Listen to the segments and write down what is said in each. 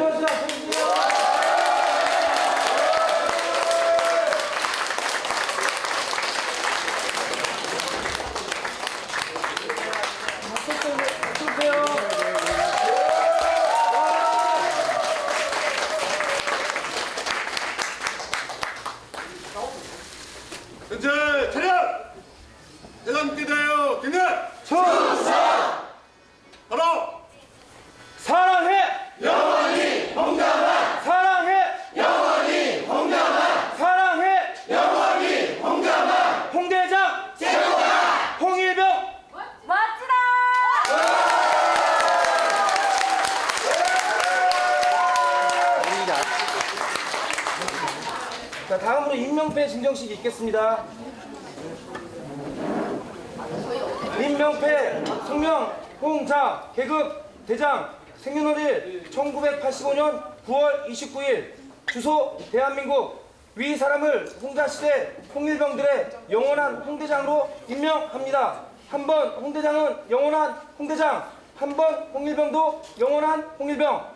어서오세요. 현재 차렷! 대장께다요 경례! 충성! 바로 사랑해! 영원히 홍자만! 사랑해! 영원히 홍자만! 사랑해! 영원히 홍자만! 홍대장! 최고다! 홍일병! 멋지다! 자, 다음으로 임명패 증정식이 있겠습니다. 임명패 성명 홍자 계급 대장 생년월일 1985년 9월 29일 주소 대한민국 위 사람을 홍자시대 홍일병들의 영원한 홍대장으로 임명합니다. 한 번 홍대장은 영원한 홍대장, 한 번 홍일병도 영원한 홍일병.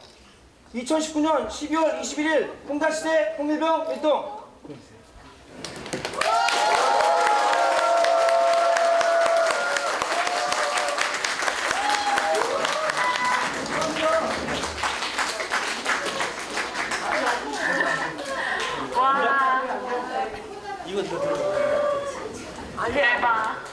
2019년 12월 21일 홍자시대 홍일병 일동 대박.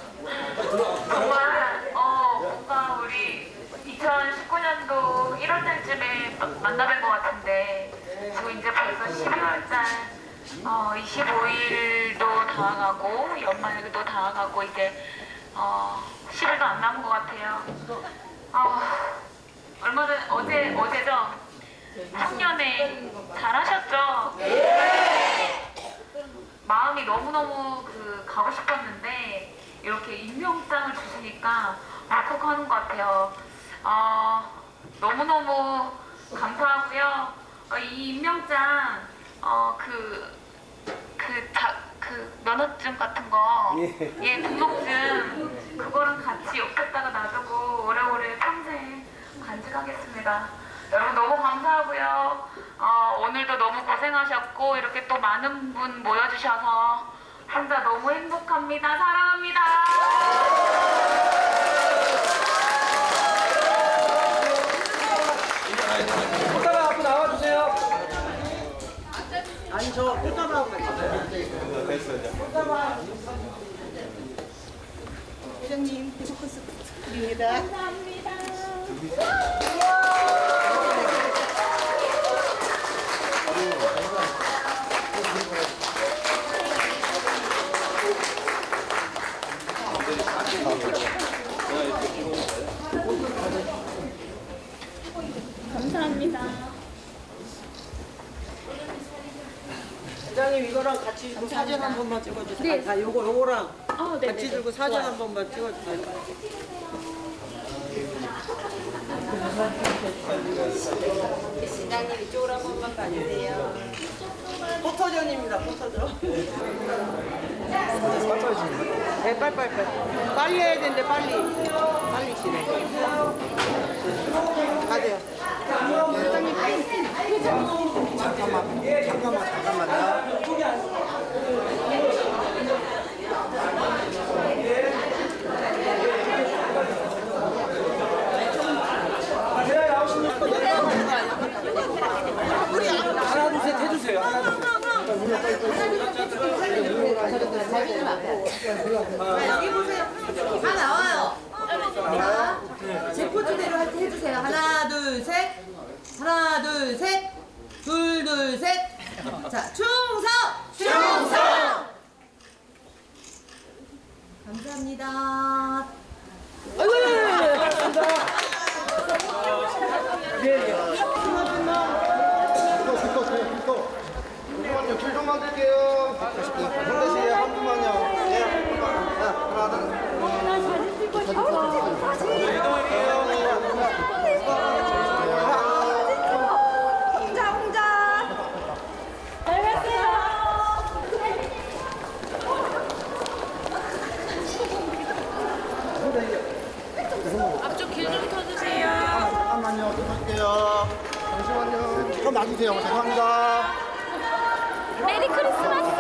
정말, 어, 뭔가 우리 2019년도 1월달쯤에 만나뵌 것 같은데, 지금 이제 벌써 12월달, 어, 25일도 다가가고, 연말도 다가가고, 이제, 어, 10일도 안 남은 것 같아요. 어, 얼마 전, 어제, 어제죠? 학년에 잘하셨죠? 마음이 너무너무 그 가고 싶었는데 이렇게 임명장을 주시니까 울컥하는 것 같아요. 어, 너무너무 감사하고요. 어, 이 임명장 어, 그, 그, 다, 그 면허증 같은 거, 예. 예, 등록증 그거랑 같이 옆에다가 놔두고 오래오래 평생 간직하겠습니다. 여러분 너무 감사하고요. 어, 오늘도 너무 고생하셨고 이렇게 또 많은 분 모여주셔서 혼자 너무 행복합니다. 사랑합니다. 꽃다발 앞으로 나와주세요. 아니 저 꽃다발하고 같이 회장님 포커스 드립니다. 회장님 이거랑 같이 들고 사진 한 번만 찍어주세요. 아 요거 요거랑 같이 들고 사진 한 번만 찍어주세요. 시장님 이쪽으로 한 번만 봐주세요. 포토전입니다. 포토전. 네, 빨빨빨. 빨리 해야 되는데 빨리. 빨리 진행. 가세요. 대략 나오십니다. 하나 둘 셋 해주세요. 하나 둘 셋. 다 나와요. 자, 제 포즈대로 해주세요. 하나, 둘, 셋. 하나, 둘, 셋. 둘, 둘, 셋. 자, 충성! 충성! 감사합니다. 잠깐만요, 길좀 만들게요. 손대세요, 한 분만요. 예, 한 분만. 자, 하나, 둘. 홍자, 홍자. 잘 갔어요. 좀 놔주세요. 죄송합니다. 메리 크리스마스!